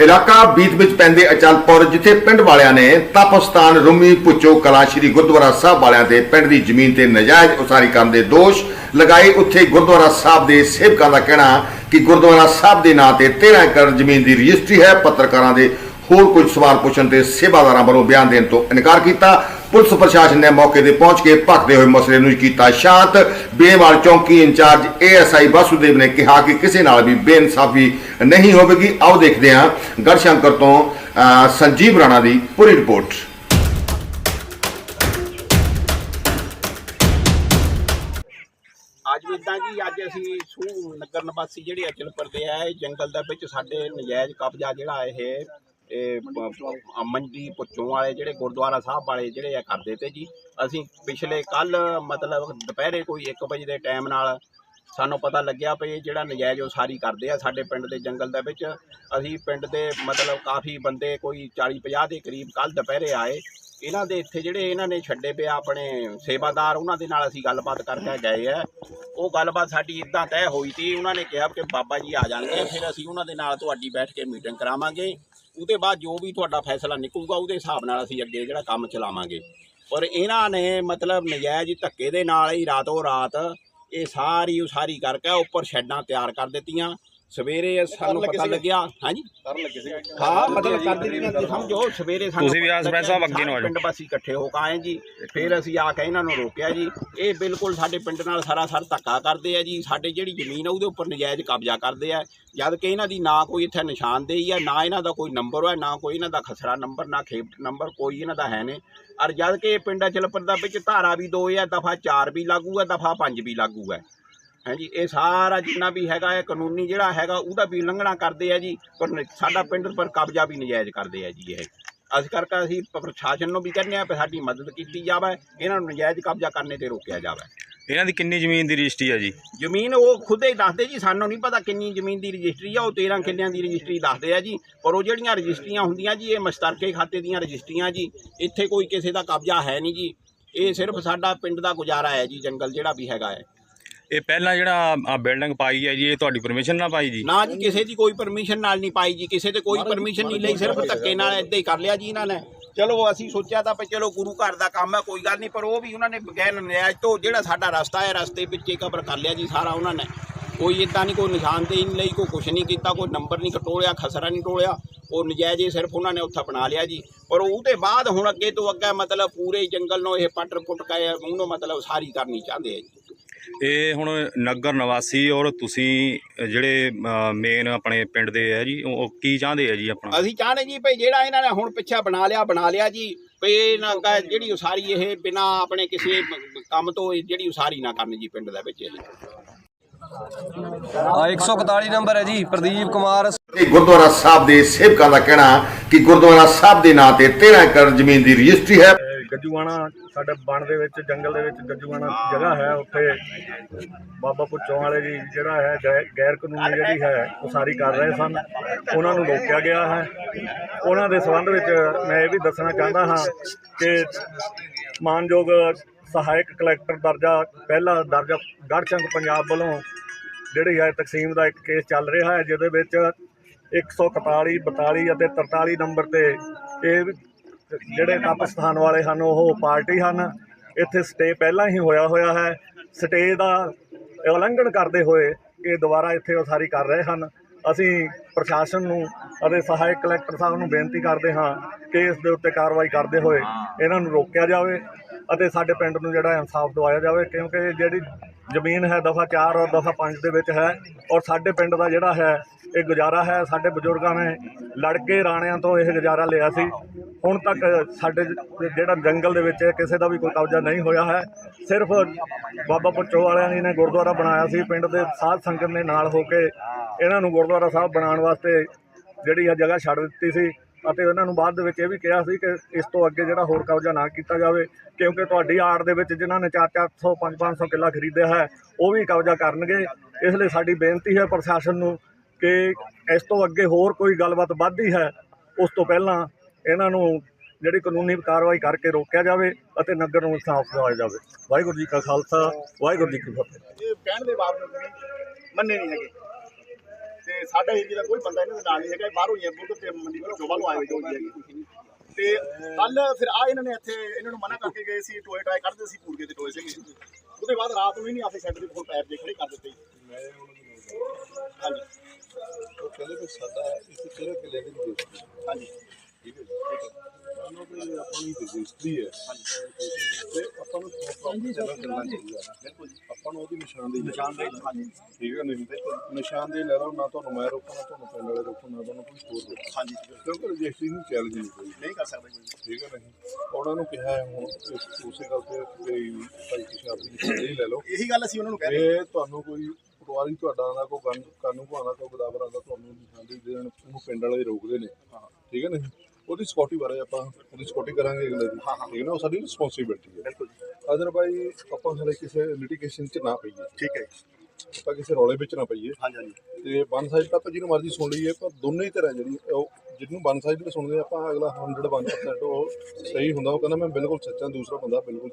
ਇਲਾਕਾ ਬੀਤ ਵਿੱਚ ਪੈਂਦੇ ਅਚਲਪੁਰ, ਜਿੱਥੇ ਪਿੰਡ ਵਾਲਿਆਂ ਨੇ ਤਪਸਤਾਨ ਰੂਮੀ ਪੁੱਚੋ ਕਲਾ ਸ਼੍ਰੀ ਗੁਰਦੁਆਰਾ ਸਾਹਿਬ ਵਾਲਿਆਂ ਦੇ ਪਿੰਡ ਦੀ ਜ਼ਮੀਨ ਤੇ ਨਜਾਇਜ਼ ਉਸਾਰੀ ਕਰਨ ਦੇ ਦੋਸ਼ ਲਗਾਏ। ਉੱਥੇ ਗੁਰਦੁਆਰਾ ਸਾਹਿਬ ਦੇ ਸੇਵਕਾਂ ਦਾ ਕਹਿਣਾ ਕਿ ਗੁਰਦੁਆਰਾ ਸਾਹਿਬ ਦੇ ਨਾਂ ਤੇ 13 ਏਕੜ ਜ਼ਮੀਨ ਦੀ ਰਜਿਸਟਰੀ ਹੈ। ਪੱਤਰਕਾਰਾਂ ਦੇ ਹੋਰ ਕੁਝ ਸਵਾਲ ਪੁੱਛਣ ਤੇ ਸੇਵਾਦਾਰਾਂ ਵੱਲੋਂ ਬਿਆਨ ਦੇਣ ਤੋਂ ਇਨਕਾਰ ਕੀਤਾ। ਪੁਲਿਸ ਪ੍ਰਸ਼ਾਸਨ ਨੇ ਮੌਕੇ ਤੇ ਪਹੁੰਚ ਕੇ ਭਖਦੇ ਹੋਏ ਮਸਲੇ ਨੂੰ ਕੀਤਾ ਸ਼ਾਂਤ। ਬੇਵਾਲ ਚੌਂਕੀ ਇੰਚਾਰਜ ਏਐਸਆਈ ਵਾਸੂਦੇਵ ਨੇ ਕਿਹਾ ਕਿ ਕਿਸੇ ਨਾਲ ਵੀ ਬੇਇਨਸਾਫੀ ਨਹੀਂ ਹੋਵੇਗੀ। ਆਓ ਦੇਖਦੇ ਹਾਂ ਗੜਸ਼ੰਕਰ ਤੋਂ ਸੰਜੀਵ ਰਾਣਾ ਦੀ ਪੂਰੀ ਰਿਪੋਰਟ। ਅੱਜ ਇਦਾਂ ਜੀ ਅੱਜ ਅਸੀਂ ਸੂ ਨਗਰ ਨਿਵਾਸੀ ਜਿਹੜੇ ਅਚਲ ਪਰਦੇ ਆ ਜੰਗਲ ਦੇ ਵਿੱਚ ਸਾਡੇ ਨਜਾਇਜ਼ ਕਬਜ਼ਾ ਜਿਹੜਾ ਇਹ ਇਹ ਪ- ਮੰਡੀ ਪੁੱਛੋਂ ਵਾਲੇ ਜਿਹੜੇ ਗੁਰਦੁਆਰਾ ਸਾਹਿਬ ਵਾਲੇ ਜਿਹੜੇ ਆ ਕਰਦੇ ਤੇ ਜੀ, ਅਸੀਂ ਪਿਛਲੇ ਕੱਲ ਮਤਲਬ ਦੁਪਹਿਰੇ ਕੋਈ 1 ਵਜੇ ਦੇ ਟਾਈਮ ਨਾਲ ਸਾਨੂੰ ਪਤਾ ਲੱਗਿਆ ਵੀ ਇਹ ਜਿਹੜਾ ਨਜਾਇਜ਼ ਉਸਾਰੀ ਕਰਦੇ ਆ ਸਾਡੇ ਪਿੰਡ ਦੇ ਜੰਗਲ ਦੇ ਵਿੱਚ, ਅਸੀਂ ਪਿੰਡ ਦੇ ਮਤਲਬ ਕਾਫੀ ਬੰਦੇ ਕੋਈ 40 50 ਦੇ ਕਰੀਬ ਕੱਲ ਦੁਪਹਿਰੇ ਆਏ ਇਹਨਾਂ ਦੇ ਇੱਥੇ ਜਿਹੜੇ ਇਹਨਾਂ ਨੇ ਛੱਡੇ ਪਿਆ ਆਪਣੇ ਸੇਵਾਦਾਰ, ਉਹਨਾਂ ਦੇ ਨਾਲ ਅਸੀਂ ਗੱਲਬਾਤ ਕਰਕੇ ਗਏ ਆ। ਉਹ ਗੱਲਬਾਤ ਸਾਡੀ ਇਦਾਂ ਤੈਅ ਹੋਈ ਸੀ, ਉਹਨਾਂ ਨੇ ਕਿਹਾ ਕਿ ਬਾਬਾ ਜੀ ਆ ਜਾਣਗੇ, ਫਿਰ ਅਸੀਂ ਉਹਨਾਂ ਦੇ ਨਾਲ ਤੁਹਾਡੀ ਬੈਠ ਕੇ ਮੀਟਿੰਗ ਕਰਾਵਾਂਗੇ। ਉਹਦੇ ਬਾਅਦ ਜੋ ਵੀ ਤੁਹਾਡਾ ਫੈਸਲਾ ਨਿਕਲੂਗਾ, ਉਹਦੇ ਹਿਸਾਬ ਨਾਲ ਅਸੀਂ ਅੱਗੇ ਜਿਹੜਾ ਕੰਮ ਚਲਾਵਾਂਗੇ। ਪਰ ਇਹਨਾਂ ਨੇ ਮਤਲਬ ਨਜਾਇਜ਼ ਧੱਕੇ ਦੇ ਨਾਲ ਹੀ ਰਾਤੋਂ ਰਾਤ ਇਹ ਸਾਰੀ ਉਸਾਰੀ ਕਰਕੇ ਉੱਪਰ ਸ਼ੈੱਡਾਂ ਤਿਆਰ ਕਰ ਦਿੱਤੀਆਂ। ਸਵੇਰੇ ਸਾਨੂੰ ਪਤਾ ਲੱਗਿਆ ਹਾਂਜੀ? ਕਰਨ ਲੱਗੇ ਸੀ ਹਾਂ ਮਤਲਬ ਕਰ ਦਿੱਤੀਆਂ ਜੀ ਸਮਝੋ ਸਵੇਰੇ ਸਾਨੂੰ ਤੁਸੀਂ ਵੀ ਆਸ ਪੈਸਾ ਅੱਗੇ ਨੂੰ ਆ ਜਾਓ। ਪਿੰਡ ਵਾਸੀ ਇਕੱਠੇ ਹੋ ਕੇ ਆਏ ਜੀ ਫਿਰ ਅਸੀਂ ਆ ਕੇ ਇਹਨਾਂ ਨੂੰ ਰੋਕਿਆ ਜੀ। ਇਹ ਬਿਲਕੁਲ ਸਾਡੇ ਪਿੰਡ ਨਾਲ ਸਰਾਸਰ ਧੱਕਾ ਕਰਦੇ ਆ ਜੀ ਸਾਡੇ ਜਿਹੜੀ ਜ਼ਮੀਨ ਆ ਉਹਦੇ ਉੱਪਰ ਨਜਾਇਜ਼ ਕਬਜ਼ਾ ਕਰਦੇ ਆ। ਜਦ ਕਿ ਇਹਨਾਂ ਦੀ ਨਾ ਕੋਈ ਇੱਥੇ ਨਿਸ਼ਾਨਦੇਹੀ ਆ ਨਾ ਇਹਨਾਂ ਦਾ ਕੋਈ ਨੰਬਰ ਹੈ ਨਾ ਕੋਈ ਇਹਨਾਂ ਦਾ ਖਸਰਾ ਨੰਬਰ ਨਾ ਖੇਪ ਨੰਬਰ ਕੋਈ ਇਹਨਾਂ ਦਾ ਹੈ ਨੇ ਔਰ ਜਦ ਕਿ ਇਹ ਪਿੰਡਾਂ ਚਲਪਰ ਦਾ ਵਿੱਚ ਧਾਰਾ ਵੀ ਦੋ ਆ ਦਫਾ 4 ਵੀ ਲਾਗੂ ਹੈ ਦਫਾ 5 ਵੀ ਲਾਗੂ ਹੈ ਹਾਂਜੀ ਇਹ ਸਾਰਾ ਜਿੰਨਾ ਵੀ ਹੈਗਾ ਹੈ ਕਾਨੂੰਨੀ ਜਿਹੜਾ ਹੈਗਾ ਉਹਦਾ ਵੀ ਉਲੰਘਣਾ ਕਰਦੇ ਆ ਜੀ ਪਰ ਸਾਡਾ ਪਿੰਡ ਪਰ ਕਬਜ਼ਾ ਵੀ ਨਜਾਇਜ਼ ਕਰਦੇ ਆ ਜੀ ਇਹ। ਇਸ ਕਰਕੇ ਅਸੀਂ ਪ੍ਰਸ਼ਾਸਨ ਨੂੰ ਵੀ ਕਹਿੰਦੇ ਆ ਕਿ ਸਾਡੀ ਮਦਦ ਕੀਤੀ ਜਾਵੇ ਇਹਨਾਂ ਨੂੰ ਨਜਾਇਜ਼ ਕਬਜ਼ਾ ਕਰਨੇ ਤੇ ਰੋਕਿਆ ਜਾਵੇ। ਇਹਨਾਂ ਦੀ ਕਿੰਨੀ ਜ਼ਮੀਨ ਦੀ ਰਜਿਸਟਰੀ ਹੈ ਜੀ? ਜ਼ਮੀਨ ਉਹ ਖੁਦ ਹੀ ਦੱਸਦੇ ਜੀ ਸਾਨੂੰ ਨਹੀਂ ਪਤਾ ਕਿੰਨੀ ਜ਼ਮੀਨ ਦੀ ਰਜਿਸਟਰੀ ਆ ਉਹ 13 ਕਿੱਲਿਆਂ ਦੀ ਰਜਿਸਟਰੀ ਦੱਸਦੇ ਆ ਜੀ ਪਰ ਉਹ ਜਿਹੜੀਆਂ ਰਜਿਸਟਰੀਆਂ ਹੁੰਦੀਆਂ ਜੀ ਇਹ ਮਸ਼ਤਰਕੇ ਖਾਤੇ ਦੀਆਂ ਰਜਿਸਟਰੀਆਂ ਜੀ ਇੱਥੇ ਕੋਈ ਕਿਸੇ ਦਾ ਕਬਜ਼ਾ ਹੈ ਨਹੀਂ ਜੀ। ਇਹ ਸਿਰਫ ਸਾਡਾ ਪਿੰਡ ਦਾ ਗੁਜ਼ਾਰਾ ਹੈ ਜੀ ਜੰਗਲ ਜਿਹੜਾ ਵੀ ਹੈਗਾ ਹੈ। ਇਹ ਪਹਿਲਾਂ ਜਿਹੜਾ ਆ ਬਿਲਡਿੰਗ ਪਾਈ ਹੈ ਜੀ ਇਹ ਤੁਹਾਡੀ ਪਰਮਿਸ਼ਨ ਨਾਲ ਪਾਈ ਜੀ? ਨਾ ਜੀ ਕਿਸੇ ਦੀ ਕੋਈ ਪਰਮਿਸ਼ਨ ਨਾਲ ਨਹੀਂ ਪਾਈ ਜੀ ਕਿਸੇ ਤੇ ਕੋਈ ਪਰਮਿਸ਼ਨ ਨਹੀਂ ਲਈ ਸਿਰਫ ਧੱਕੇ ਨਾਲ ਏਦਾਂ ਹੀ ਕਰ ਲਿਆ ਜੀ ਇਹਨਾਂ ਨੇ। ਚਲੋ ਅਸੀਂ ਸੋਚਿਆ ਤਾਂ ਵੀ ਚਲੋ ਗੁਰੂ ਘਰ ਦਾ ਕੰਮ ਹੈ ਕੋਈ ਗੱਲ ਨਹੀਂ ਪਰ ਉਹ ਵੀ ਉਹਨਾਂ ਨੇ ਬਗੈਰ ਨਿਆਜ ਤੋਂ ਜਿਹੜਾ ਸਾਡਾ ਰਸਤਾ ਹੈ ਰਸਤੇ ਵਿੱਚ ਹੀ ਕਬਰ ਕਰ ਲਿਆ ਜੀ ਸਾਰਾ ਉਹਨਾਂ ਨੇ। ਕੋਈ ਇਦਾਂ ਨਹੀਂ ਕੋਈ ਨਿਸ਼ਾਨਦੇਹੀ ਨਹੀਂ ਲਈ ਕੋਈ ਕੁਛ ਨਹੀਂ ਕੀਤਾ ਕੋਈ ਨੰਬਰ ਨਹੀਂ ਕਟੋਲਿਆ ਖਸਰਾ ਨਹੀਂ ਟੋਲਿਆ। ਉਹ ਨਜਾਇਜ਼ ਹੀ ਸਿਰਫ ਉਹਨਾਂ ਨੇ ਉੱਥੇ ਬਣਾ ਲਿਆ ਜੀ। ਪਰ ਉਹਦੇ ਬਾਅਦ ਹੁਣ ਅੱਗੇ ਤੋਂ ਅੱਗੇ ਮਤਲਬ ਪੂਰੇ ਜੰਗਲ ਨੂੰ ਇਹ ਪੱਟ ਪੁੱਟ ਕੇ ਉਹਨੂੰ ਮਤਲਬ ਸਾਰੀ ਕਰਨੀ ਚਾਹੁੰਦੇ ਆ ਜੀ। ਇਹ ਹੁਣ ਨਗਰ ਨਿਵਾਸੀ ਔਰ ਤੁਸੀਂ ਜਿਹੜੇ ਮੇਨ ਆਪਣੇ ਪਿੰਡ ਦੇ ਹੈ ਜੀ ਉਹ ਉਹ ਕੀ ਚਾਹੁੰਦੇ ਆ ਜੀ ਆਪਣਾ? ਅਸੀਂ ਚਾਹਨੇ ਜੀ ਭਈ ਜਿਹੜਾ ਇਹਨਾਂ ਨੇ ਹੁਣ ਪਿੱਛਾ ਬਣਾ ਲਿਆ ਬਣਾ ਲਿਆ ਜੀ। ਭਈ ਇਹਨਾਂ ਦਾ ਜਿਹੜੀ ਉਸਾਰੀ ਇਹ ਬਿਨਾ ਆਪਣੇ ਕਿਸੇ ਕੰਮ ਤੋਂ ਜਿਹੜੀ ਉਸਾਰੀ ਨਾ ਕਰਨ ਜੀ ਪਿੰਡ ਦੇ ਵਿੱਚ ਇਹ। ਆ 141 ਨੰਬਰ ਹੈ ਜੀ ਪ੍ਰਦੀਪ ਕੁਮਾਰ। ਤੇ ਗੁਰਦੁਆਰਾ ਸਾਹਿਬ ਦੇ ਸੇਵਕਾਂ ਦਾ ਕਹਿਣਾ ਕਿ ਗੁਰਦੁਆਰਾ ਸਾਹਿਬ ਦੇ ਨਾਂ ਤੇ 13 ਏਕੜ ਜ਼ਮੀਨ ਦੀ ਰਜਿਸਟਰੀ ਹੈ। ਗੱਜੂਆਣਾ ਸਾਡੇ ਬਣ ਦੇ ਵਿੱਚ ਜੰਗਲ ਦੇ ਵਿੱਚ ਗੱਜੂਆਣਾ ਜਗ੍ਹਾ ਹੈ ਉੱਥੇ ਬਾਬਾ ਪੁੱਛੋਂ ਵਾਲੇ ਜੀ ਜਿਹੜਾ ਹੈ ਗੈ- ਗੈਰ ਕਾਨੂੰਨੀ ਜਿਹੜੀ ਹੈ ਉਸਾਰੀ ਕਰ ਰਹੇ ਸਨ। ਉਹਨਾਂ ਨੂੰ ਰੋਕਿਆ ਗਿਆ ਹੈ। ਉਹਨਾਂ ਦੇ ਸੰਬੰਧ ਵਿੱਚ ਮੈਂ ਇਹ ਵੀ ਦੱਸਣਾ ਚਾਹੁੰਦਾ ਹਾਂ ਕਿ ਮਾਨਯੋਗ ਸਹਾਇਕ ਕਲੈਕਟਰ ਦਰਜਾ ਪਹਿਲਾ ਦਰਜਾ ਗੜਚੰਗ ਪੰਜਾਬ ਵੱਲੋਂ ਜਿਹੜੀ ਹੈ ਤਕਸੀਮ ਦਾ ਇੱਕ ਕੇਸ ਚੱਲ ਰਿਹਾ ਹੈ ਜਿਹਦੇ ਵਿੱਚ 141 42 ਅਤੇ 43 ਨੰਬਰ ਤੇ ਇਹ ਜਿਹੜੇ ਤਪਸਥਾਨ ਵਾਲੇ ਹਨ ਉਹ ਪਾਰਟੀ ਹਨ। ਇੱਥੇ ਸਟੇ ਪਹਿਲਾਂ ਹੀ ਹੋਇਆ ਹੋਇਆ ਹੈ। ਸਟੇ ਦਾ ਉਲੰਘਣ ਕਰਦੇ ਹੋਏ ਇਹ ਦੁਬਾਰਾ ਇੱਥੇ ਉਸਾਰੀ ਕਰ ਰਹੇ ਹਨ। ਅਸੀਂ ਪ੍ਰਸ਼ਾਸਨ ਨੂੰ ਅਤੇ ਸਹਾਇਕ ਕਲੈਕਟਰ ਸਾਹਿਬ ਨੂੰ ਬੇਨਤੀ ਕਰਦੇ ਹਾਂ ਕਿ ਇਸ ਦੇ ਉੱਤੇ ਕਾਰਵਾਈ ਕਰਦੇ ਹੋਏ ਇਹਨਾਂ ਨੂੰ ਰੋਕਿਆ ਜਾਵੇ ਅਤੇ ਸਾਡੇ ਪਿੰਡ ਨੂੰ ਜਿਹੜਾ ਇਨਸਾਫ ਦਿਵਾਇਆ ਜਾਵੇ ਕਿਉਂਕਿ ਜਿਹੜੀ ਜ਼ਮੀਨ ਹੈ ਦਫਾ 4 ਔਰ ਦਫਾ 5 ਦੇ ਵਿੱਚ ਹੈ ਔਰ ਸਾਡੇ ਪਿੰਡ ਦਾ ਜਿਹੜਾ ਹੈ ਇਹ ਗੁਜ਼ਾਰਾ ਹੈ ਸਾਡੇ ਬਜ਼ੁਰਗਾਂ ਨੇ ਲੜ ਕੇ ਰਾਣਿਆਂ ਤੋਂ ਇਹ ਗੁਜ਼ਾਰਾ ਲਿਆ ਸੀ। ਹੁਣ ਤੱਕ ਸਾਡੇ ਜਿਹੜਾ ਜੰਗਲ ਦੇ ਵਿੱਚ ਹੈ, ਕਿਸੇ ਦਾ ਵੀ ਕੋਈ ਕਬਜ਼ਾ ਨਹੀਂ ਹੋਇਆ ਹੈ। ਸਿਰਫ ਬਾਬਾ ਪੁੱਚੋ ਵਾਲਿਆਂ ਨੇ ਗੁਰਦੁਆਰਾ ਬਣਾਇਆ ਸੀ ਪਿੰਡ ਦੇ ਸਾਧ ਸੰਗਤ ਨੇ ਨਾਲ ਹੋ ਕੇ ਇਹਨਾਂ ਨੂੰ ਗੁਰਦੁਆਰਾ ਸਾਹਿਬ ਬਣਾਉਣ ਵਾਸਤੇ ਜਿਹੜੀ ਆ ਜਗ੍ਹਾ ਛੱਡ ਦਿੱਤੀ ਸੀ। ਅਤੇ ਉਹਨਾਂ ਨੂੰ ਬਾਅਦ ਦੇ ਵਿੱਚ ਇਹ ਵੀ ਕਿਹਾ ਸੀ ਕਿ ਇਸ ਤੋਂ ਅੱਗੇ ਜਿਹੜਾ ਹੋਰ ਕਬਜ਼ਾ ਨਾ ਕੀਤਾ ਜਾਵੇ, ਕਿਉਂਕਿ ਤੁਹਾਡੀ ਆੜ ਦੇ ਵਿੱਚ ਜਿਨ੍ਹਾਂ ਨੇ 4-400 5-500 ਕਿੱਲਾ ਖਰੀਦਿਆ ਹੈ, ਉਹ ਵੀ ਕਬਜ਼ਾ ਕਰਨਗੇ। ਇਸ ਲਈ ਸਾਡੀ ਬੇਨਤੀ ਹੈ ਪ੍ਰਸ਼ਾਸਨ ਨੂੰ ਕਿ ਇਸ ਤੋਂ ਅੱਗੇ ਹੋਰ ਕੋਈ ਗੱਲਬਾਤ ਵੱਧਦੀ ਹੈ, ਉਸ ਤੋਂ ਪਹਿਲਾਂ ਇਹਨਾਂ ਨੂੰ ਜਿਹੜੀ ਕਾਨੂੰਨੀ ਕਾਰਵਾਈ ਕਰਕੇ ਰੋਕਿਆ ਜਾਵੇ ਅਤੇ ਨਗਰ ਨੂੰ ਇਨਸਾਫ ਦਿਵਾਇਆ ਜਾਵੇ। ਵਾਹਿਗੁਰੂ ਜੀ ਕਾ ਖਾਲਸਾ, ਵਾਹਿਗੁਰੂ ਜੀ ਕੀ ਫਤਿਹ। ਇਹ ਕਹਿਣ ਦੇ ਬਾਵਜੂਦ ਮੰਨੇ ਨਹੀਂ ਹੈਗੇ। ਸਾਡਾ ਏਰੀਆ ਦਾ ਕੋਈ ਬੰਦਾ ਇਹਨਾਂ ਦੇ ਨਾਲ ਨਹੀਂ ਹੈਗਾ ਇਹ ਬਾਹਰੋਂ ਹੀ ਹੈ ਬੁੱਧ ਤੇ ਮੰਡੀ ਚੋਬਾ ਨੂੰ ਆਏ ਹੋਏ ਜੋ। ਤੇ ਕੱਲ ਫਿਰ ਆ ਇਹਨਾਂ ਨੇ ਇੱਥੇ ਇਹਨਾਂ ਨੂੰ ਮਨਾ ਕਰਕੇ ਗਏ ਸੀ ਟੋਏ ਟਾਏ ਕੱਢਦੇ ਸੀ ਪੂਰਗੇ ਤੇ ਟੋਏ ਸੀਗੇ ਉਹਦੇ ਬਾਅਦ ਰਾਤ ਨੂੰ ਹੀ ਨਹੀਂ ਆਪੇ ਸ਼ੈੱਡ ਦੇ ਕੋਲ ਪੈਰ ਦੇ ਖੜੇ ਕਰ ਦਿੱਤੇ ਹਾਂਜੀ ਉਹ ਕਹਿੰਦੇ ਵੀ ਸਾਡਾ ਇੱਕ ਤੇਰਾ ਕਿਲੇ ਦੀ ਰਜਿਸਟਰੀ ਹਾਂਜੀ ਠੀਕ ਹੈ ਜੀ ਦੀ ਆਪਣੀ ਰਜਿਸਟਰੀ ਹੈ ਤੇ ਆਪਾਂ ਨੂੰ ਪ੍ਰੋਪਰ ਚੱਲਣਾ ਚੱਲਣਾ ਚਾਹੀਦਾ ਬਿਲਕੁਲ ਜੀ। ਆਪਾਂ ਨੂੰ ਉਹਦੀ ਨਿਸ਼ਾਨਦੇਹੀ ਨਿਸ਼ਾਨਦੇਹੀ ਹਾਂਜੀ ਠੀਕ ਹੈ ਨਹੀਂ? ਨਿਸ਼ਾਨਦੇਹੀ ਲੈ ਲਓ ਨਾ ਤੁਹਾਨੂੰ ਮੈਂ ਰੋਕਾਂ ਨਾ ਤੁਹਾਨੂੰ ਪਿੰਡ ਵਾਲੇ ਰੋਕਣ ਨਾ ਤੁਹਾਨੂੰ ਕੋਈ ਹੋਰ ਰੋਕਣ। ਹਾਂਜੀ। ਕਿਉਂਕਿ ਰਜਿਸਟਰੀ ਨੂੰ ਚੈਲੰਜ ਨਹੀਂ ਕੋਈ। ਨਹੀਂ ਕਰ ਸਕਦਾ ਕੋਈ। ਠੀਕ ਹੈ ਨਹੀਂ? ਉਹਨਾਂ ਨੂੰ ਕਿਹਾ ਹੈ ਹੁਣ ਇਸ- ਉਸੇ ਗੱਲ ਤੇ ਵੀ ਭਾਈ ਤੁਸੀਂ ਆਪਣੀ ਨਿਸ਼ਾਨਦੇਹੀ ਲੈ ਲਓ। ਇਹੀ ਗੱਲ ਅਸੀਂ ਉਹਨਾਂ ਨੂੰ ਕਹਿ ਰਹੇ ਇਹ ਤੁਹਾਨੂੰ ਕੋਈ ਪਟਵਾਰੀ ਤੁਹਾਡਾ ਦਾ ਕੋਈ ਗੰਦ ਕਾਨੂੰ ਭਾਣਾ ਕੋਈ ਗਦਾਵਰ ਆਉਂਦਾ ਤੁਹਾਨੂੰ ਨਿਸ਼ਾਨਦੇਹੀ ਦੇਣ ਉਹਨੂੰ ਪਿੰਡ ਵਾਲੇ ਰੋਕਦੇ ਨੇ। ਠੀਕ ਹੈ ਨਾ ਉਹਦੀ ਸਕਿਉਰਟੀ ਬਾਰੇ ਆਪਾਂ ਉਹਦੀ ਸਕਿਉਰਟੀ ਕਰਾਂਗੇ ਅਗਲੇ ਦੀ ਠੀਕ ਹੈ ਨਾ ਉਹ ਸਾਡੀ ਰਿਸਪੌਂਸਿਬਿਲਟੀ ਹੈ। ਬਿਲਕੁਲ ਅਦਰਵਾਈਜ਼ ਆਪਾਂ ਹਲੇ ਕਿਸੇ ਲਿਟੀਗੇਸ਼ਨ 'ਚ ਨਾ ਪਈਏ। ਠੀਕ ਹੈ ਆਪਾਂ ਕਿਸੇ ਰੌਲੇ ਵਿੱਚ ਨਾ ਪਈਏ। ਹਾਂਜੀ ਹਾਂਜੀ ਤੇ ਵਨ ਸਾਈਡ ਤਾਂ ਆਪਾਂ ਜਿਹਨੂੰ ਮਰਜ਼ੀ ਸੁਣ ਲਈਏ ਪਰ ਦੋਨੇ ਹੀ ਤਰ੍ਹਾਂ ਜਿਹੜੀ ਉਹ ਜਿਹਨੂੰ ਵਨ ਸਾਈਡ ਤੇ ਸੁਣਦੇ ਆਪਾਂ ਅਗਲਾ 101% ਉਹ ਸਹੀ ਹੁੰਦਾ। ਉਹ ਕਹਿੰਦਾ ਮੈਂ ਬਿਲਕੁਲ ਸੱਚਾ ਦੂਸਰਾ ਬੰਦਾ ਬਿਲਕੁਲ